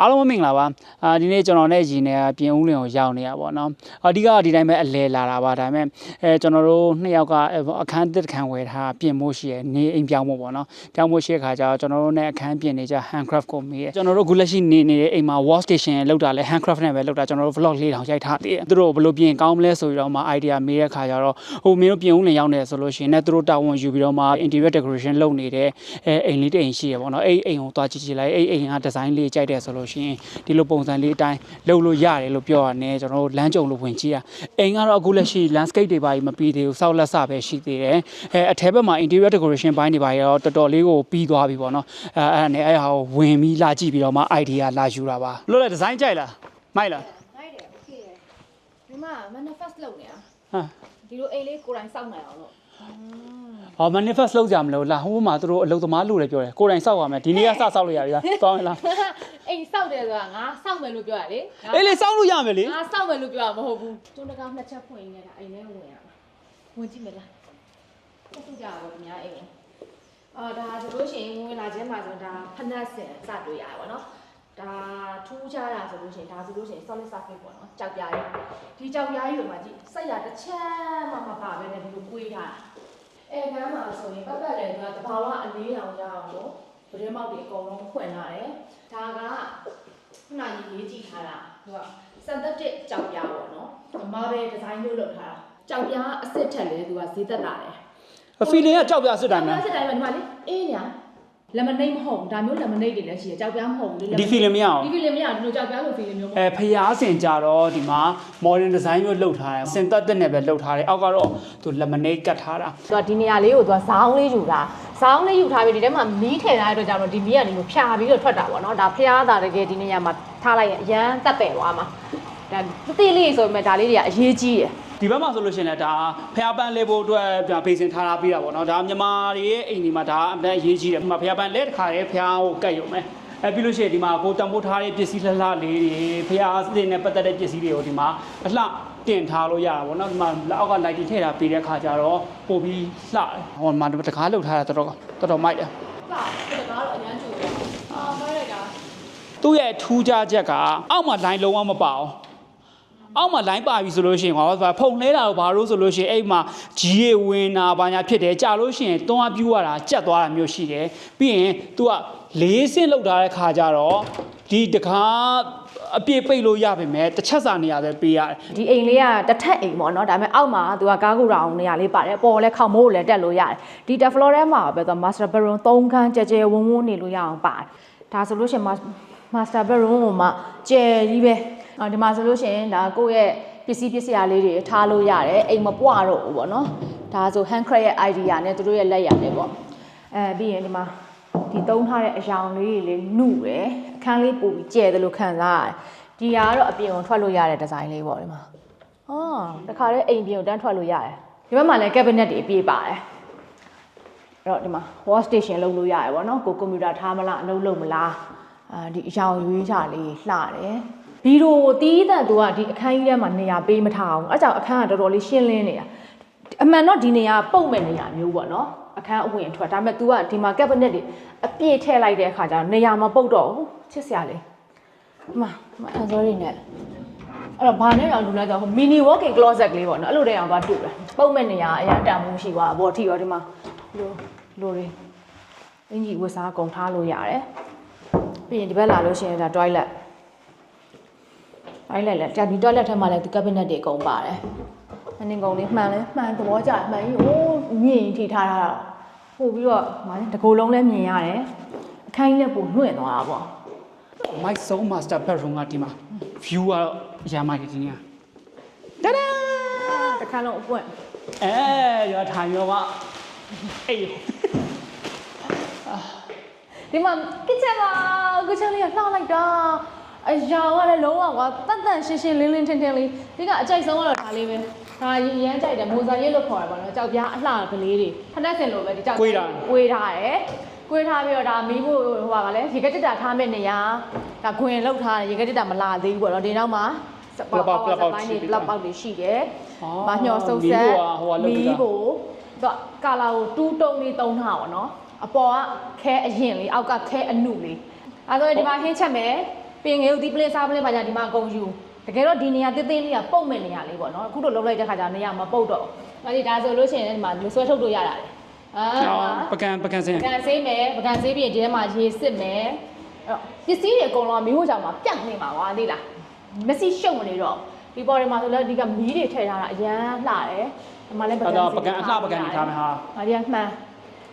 အားလုံးပဲမင်္ဂလာပါအာဒီနေ့ကျွန်တော်နဲ့ရည်နေပြင်ဦးလင်ကိုရောက်နေရပါတော့အဓိကဒီတိုင်းပဲအလဲလာတာပါဒါပေမဲ့အဲကျွန်တော်တို့နှစ်ယောက်ကအခန်းတစ်ခန်းဝယ်ထားပြင်မို့ရှိရနေအိမ်ပြောင်းဖို့ပေါ့နော်ပြောင်းဖို့ရှိတဲ့ခါကျတော့ကျွန်တော်တို့နဲ့အခန်းပြင်နေကြ handcraft ကိုမေးရကျွန်တော်တို့အခုလက်ရှိနေနေတဲ့အိမ်မှာ wall station လောက်တာလဲ handcraft နဲ့ပဲလောက်တာကျွန်တော်တို့ vlog လေးတောင်ရိုက်ထားသေးတယ်သူတို့ဘယ်လိုပြင်ကောင်းမလဲဆိုပြီးတော့မှ idea မေးတဲ့ခါကျတော့ဟိုမင်းတို့ပြင်ဦးလင်ရောက်နေဆိုလို့ရှိရင်လည်းသူတို့တာဝန်ယူပြီးတော့မှ interior decoration လုပ်နေတဲ့အဲအိမ်လေးတစ်အိမ်ရှိရပေါ့နော်အဲ့အိမ်ကိုသွားကြည့်ကြည့်လိုက်အဲ့အိမ်က design လေးကြိုက်တယ်ဆိုလို့လို့ရှိရင်ဒီလိုပုံစံလေးအတိုင်းလုပ်လို့ရတယ်လို့ပြောရတယ်ကျွန်တော်တို့လမ်းကြုံလို့ဝင်ကြည့်ရအိမ်ကတော့အခုလက်ရှိ landscape တွေပါကြီးမပြီးသေးဘူးစောက်လက်စပဲရှိသေးတယ်အဲအထက်ဘက်မှာ interior decoration ဘိုင်းတွေပါရောတော်တော်လေးကိုပြီးသွားပြီပေါ့နော်အဲအဲ့ဒါနဲ့အဲ့ဟာကိုဝင်ပြီးလာကြည့်ပြီးတော့မှ idea လာယူတာပါလို့လဲ design ကြိုက်လားမိုက်လားမိုက်တယ် okay ဒီမှာ manifest လုပ်နေတာဟာဒီလိုအိမ်လေးကိုယ်တိုင်စောင့်နိုင်အောင်လို့ ဟော manifest လုပ်ကြမလို့လာဟိုမှာသူတို့အလုပ်သမားလို့လည်းပြောတယ်ကိုယ်တိုင်စောက်ရမယ်ဒီနေ့ကစစောက်လို့ရပြီလားတောင်းရလားအိမ်စောင့်တယ်ဆိုတာငါစောင့်မယ်လို့ပြောရလေငါအေးလေစောက်လို့ရမယ်လေငါစောင့်မယ်လို့ပြောရမဟုတ်ဘူးကျွန်းတကောက်နှစ်ချက်ဖွင့်နေတာအိမ်ထဲဝင်ရမှာဝင်ကြည့်မလားတက်တူကြပါဘောအများအိမ်ကိုအာဒါဆိုလို့ရှိရင်ဝင်လာခြင်းမှာဆိုဒါဖနက်စင်စတွေ့ရပါဘောနော် ဒါထူးခြားတာဆိုလို့ရှိရင်ဒါဆိုလို့ရှိရင် solid surface ပေါ့နော်ကြောက်ပြားကြီးဒီကြောက်ပြားကြီးကိုမှကြည့်ဆက်ရတစ်ချက်မှမပါဘဲနဲ့ဒီလိုကွေးထားတာအဲကမ်းမှာဆိုရင်ပတ်ပတ်လည်းကတဘာဝအလေးရောင်ရအောင်လို့ဗရဲမောက်တွေအကုန်လုံးဖွင့်လာတယ်။ဒါကခုနကြီးရေးကြည့်ထားတာသူက synthetic ကြောက်ပြားပေါ့နော်။အမားပဲဒီဇိုင်းမျိုးလုပ်ထားတာ။ကြောက်ပြားအစ်စ်ထက်လည်းသူကဈေးသက်လာတယ် feeling ကကြောက်ပြစစ်။တာကြောက်ပြားများစစ်တိုင်းမှာဒီမှာလေအေးညာ လက်မနိတ်မဟုတ်ဘူးဒါမျိုးလက်မနိတ်တွေလည်းရှိတယ်ကြောက်ပြားမဟုတ်ဘူးလေဒီ feeling မရအောင်ဒီ feeling မရဘူးဒီလိုကြောက်ပြားလို feeling မျိုးမဟုတ်အဲဖျားစင်ကြတော့ဒီမှာ modern design မျိုးလုပ်ထားတယ်စင်သက်သက်နဲ့ပဲလုပ်ထားတယ်အောက်ကတော့သူ lemonade ကတ်ထားတာသူကဒီနေရာလေးကိုသူကဇောင်းလေးယူတာဇောင်းလေးယူထားပြီးဒီထဲမှာမီးထည့်ထားတဲ့အတွက်ကြောင့်မို့ဒီမီးကနေမျိုးဖြာပြီးတော့ထွက်တာပေါ့နော်ဒါဖျားတာတကယ်ဒီနေရာမှာထားလိုက်ရင်အရန်တက်ပယ်သွားမှာဒါတိတိလေးဆိုပေမဲ့ဒါလေးတွေကအရေးကြီးတယ် ဒီဘက်မှာဆိုလို့ရှိရင်လည်းဒါဖျားပန်းလဲဖို့အတွက်ပြန်ဖေးစင်ထားတာပြီးတာပေါ့နော်ဒါမြန်မာတွေရဲ့အိမ်ဒီမှာဒါအမှန်အရေးကြီးတယ်ဒီမှာဖျားပန်းလဲတစ်ခါတည်းဖျားကိုကတ်ရုံပဲအဲပြီးလို့ရှိရင်ဒီမှာကိုတံပိုးထားတဲ့ပစ္စည်းလှလှလေးတွေဖျားစင်နဲ့ပတ်သက်တဲ့ပစ္စည်းတွေကိုဒီမှာအလှတင်ထားလို့ရတာပေါ့နော်ဒီမှာလက်အောက်က lighting ထည့်ထားပြီးတဲ့ခါကျတော့ပို့ပြီးလှတယ်ဟောမှာတကားလှုပ်ထားတာတော်တော်တော်တော်မိုက်တယ်ပါဒီကတော့အရန်ကျူတယ်အာမိုက်လိုက်တာသူ့ရဲ့ထူးခြားချက်ကအောက်မှာ line လုံးဝမပါအောင် အောက်မှာ line ပါပြီဆိုလို့ရှိရင်ဟောဖုံလဲတာကိုဘာလို့ဆိုလို့ရှိရင်အဲ့မှာကြီးရဝင်တာဘာညာဖြစ်တယ်ကြာလို့ရှိရင်တွန်းအားပြူရတာကြက်သွားတာမျိုးရှိတယ်ပြီးရင် तू ကလေးစင်းလောက်ထားတဲ့ခါကျတော့ဒီတကားအပြည့်ပိတ်လို့ရပါမယ်တစ်ချက်စာနေရာပဲပေးရတယ်ဒီအိမ်လေးကတစ်ထက်အိမ်ပေါ့နော်ဒါပေမဲ့အောက်မှာသူကကားကူတောင်နေရာလေးပါတယ်ပေါ်လဲခေါင်မိုးကိုလည်းတက်လို့ရတယ်ဒီ floor ထဲမှာပဲသူ master bedroom 3ခန်းကြဲကြဲဝန်းဝန်းနေလို့ရအောင်ပါတယ်ဒါဆိုလို့ရှိရင် master bedroom ကိုမှကျယ်ကြီးပဲအော် ဒီမှာဆိုလို့ရှိရင်ဒါကိုယ့်ရဲ့ပစ္စည်းပစ္စည်းလေးတွေထားလို့ရတယ်အိမ်မပွတော့ဘူးပေါ့နော်ဒါဆို hand crate ရဲ့ idea နဲ့သူတို့ရဲ့လက်ရလေးပေါ့အဲပြီးရင်ဒီမှာဒီသုံးထားတဲ့အယောင်လေးတွေလေးနှုတယ်အခန်းလေးပို့ပြီးကျယ်တယ်လို့ခံစားရတယ်ဒီဟာကတော့အပြင်ကိုထွက်လို့ရတဲ့ဒီဇိုင်းလေးပေါ့ဒီမှာ။အော်တခါတည်းအိမ်ပြင်ကိုတန်းထွက်လို့ရတယ်။ဒီဘက်မှာလည်း cabinet တွေအပြည့်ပါတယ်။အဲ့တော့ဒီမှာ wall station လုပ်လို့ရတယ်ဗောနော်။ကိုကွန်ပျူတာထားမလားအလုပ်လုပ်မလား။အာဒီအယောင်ရွေးချလေးလှတယ်။ ဗီဒီယိုတီးတဲ့သူကဒီအခန်းကြီးထဲမှာနေရာပေးမထားအောင်။အဲကြောင့်အခန်းကတော်တော်လေးရှင်းလင်းနေတာ။အမှန်တော့ဒီနေရာပုတ်မဲ့နေရာမျိုးပေါ့နော်။အခန်းအဝင်ထွက်ဒါပေမဲ့ तू ကဒီမှာ cabinet တွေအပြည့်ထည့်လိုက်တဲ့အခါကျတော့နေရာမပုတ်တော့ဘူး။ချစ်စရာလေး။အမအန်ဇော်ရီနဲ့အဲ့တော့ဘာနဲ့တော့လူလဲဆိုတော့ mini walking closet ကလေးပေါ့နော်အဲ့လိုတဲ့အောင်သွားတူတယ်ပုံမဲ့နေရအရန်တန်မှုရှိသွားအပေါ်ထိရောဒီမှာလိုလိုတွေအင်ကြီးဝတ်စားကုန်ထားလို့ရတယ်ပြီးရင်ဒီဘက်လာလို့ရှိရင်ဒါ toilet toilet လဲကြာဒီ toilet ထဲမှာလည်းဒီ cabinet တွေအကုန်ပါတယ်အနင်းကုန်လေးမှန်လဲမှန်သဘောကျမှန်ကြီးဟိုးမြင့်ထိထားတာတော့ပို့ပြီးတော့မလဲတကိုယ်လုံးလည်းမြင်ရတယ်အခန်းကြီးလည်းပို့နှွင့်သွားတာပေါ့ my soul master bedroom ကဒီမှာ view ကတော့အရာမိုက်တယ်ဒီနေ့ကတဒါတခါလုံးအပွင့်အဲရထိုင်ရောပါအေးဒီမှာ kitchen မှာ kitchen လေးကလှလိုက်တာ အယောင်ကလည်းလုံးဝကွာတတ်တန်ရှင်းရှင်းလင်းလင်းထင်းထင်းလေးဒီကအကြိုက်ဆုံးကတော့ဒါလေးပဲဒါရရမ်းကြိုက်တယ်မိုဇာရိတ်လို့ခေါ်ရပါတော့ကြောက်ပြားအလှကလေးတွေဖက်စင်လိုပဲဒီကြောက်ကွေးထားတယ်ကွေးထားပြီးတော့ဒါမီးဖို့ဟိုပါဗာလဲရေကတက်တာထားမဲ့နေရဒါခွင်လောက်ထားတယ်ရေကတက်တာမလာသေးဘူးပေါ့နော်ဒီနောက်မှာစပေါက်ပေါက်ပေါက်ပိုင်းတွေပလောက်ပေါက်တွေရှိတယ်မညော်စုပ်ဆက်မီးဖို့သူကကာလာကိုတူးတုံးလေးတုံးထားပါတော့အပေါ်ကခဲအရင်လေးအောက်ကခဲအနုလေးအဲဆိုရင်ဒီမှာဟင်းချက်မယ် ပင်ငယ်တို့ဒီပလင်းစားပလင်းပါကြဒီမှာအကုန်ယူတကယ်တော့ဒီနေရာတင်းတင်းလေးကပုတ်မဲ့နေရာလေးပေါ့နော်အခုတော့လုံးလိုက်တဲ့ခါကျနေရာမပုတ်တော့ဘူးဒါဒီဒါဆိုလို့ရှိရင်ဒီမှာလူဆွဲထုတ်လို့ရတာလေအာပကံပကံစင်ပကံဆေးမယ်ပကံဆေးပြီးရင်ဒီထဲမှာရေစစ်မယ်အဲ့တော့ပစ္စည်းတွေအကုန်လုံးကမီးဟိုကြောင်မှာပြတ်နေမှာကွာသိလားမက်ဆီရှုံမနေတော့ဒီပေါ်တွေမှာဆိုလည်းဒီကမီးတွေထည့်ထားတာအရန်လှတယ်ဒီမှာလည်းပကံအဲ့ဆေးတော့ပကံအလှပကံနေထားမယ်ဟာ။ဒါကြီးကမှန်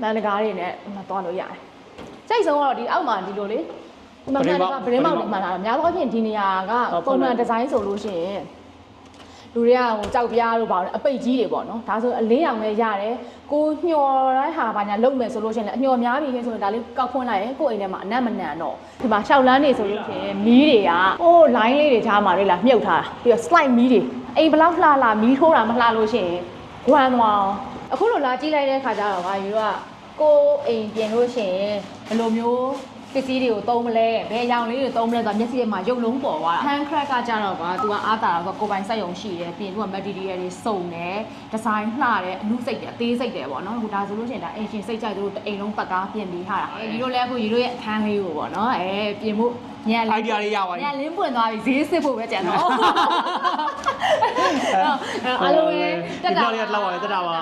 မှန်တကားတွေနဲ့ဒီမှာသွားလို့ရတယ်။စိတ်ဆုံးကတော့ဒီအောက်မှာဒီလိုလေ ဒီမှာမှန်တကားဗရင်မောက်တွေမှန်လာတာများသောအားဖြင့်ဒီနေရာကပုံမှန်ဒီဇိုင်းဆိုလို့ရှိရင်လူတွေကဟိုကြောက်ပြားတို့ပါတော့အပိတ်ကြီးတွေပေါ့နော်ဒါဆိုအလင်းရောင်လည်းရတယ်ကိုညှော်တိုင်းဟာဘာညာလုံမယ်ဆိုလို့ရှိရင်လည်းအညှော်များပြီဆိုရင်ဒါလေးကောက်ဖွင့်လိုက်ရင်ကိုယ့်အိမ်ထဲမှာအနက်မနန်တော့ဒီမှာ6လမ်းနေဆိုလို့ရှိရင်မီးတွေကဟိုး line လေးတွေထားမှာလေလားမြုပ်ထားတာပြီးတော့ slide မီးတွေအိမ်ဘလောက်လှလာမီးထိုးတာမလှလို့ရှိရင်ဂွမ်းသွားအောင်အခုလိုလာကြည့်လိုက်တဲ့ခါကျတော့ငါယူကကိုယ်အိမ်ပြင်လို့ရှိရင်ဘယ်လိုမျိုး ပစ္စည်းတွေကိုသုံးမလဲဘယ်အရောင်လေးတွေသုံးမလဲဆိုတော့မျက်စိထဲမှာရုပ်လုံးပေါ်သွားတာ hand crack ကကြတော့ကွာ तू ကအားတာတော့ကိုယ်ပိုင်စက်ရုံရှိတယ်ပြီးရင် तू က material တွေစုံတယ်ဒီဇိုင်းလှတယ်အမှုစိတ်တယ်အသေးစိတ်တယ်ပေါ့နော်ဟိုဒါဆိုလို့ရှိရင်ဒါအင်ရှင်စိတ်ကြိုက်သူတို့အိမ်လုံးပတ်ကားပြင်ပေးထားတာအဲဒီလိုလဲအခုရီတို့ရဲ့အခန်းလေးကိုပေါ့နော်အဲပြင်ဖို့ညံအိုင်ဒီယာလေးရပါပြီညလင်းပွင့်သွားပြီဈေးစစ်ဖို့ပဲကြံတော့အဲ့တော့အားလုံးပဲတက်တာဒီ blog လေးကလောက်ပါလေတက်တာပါ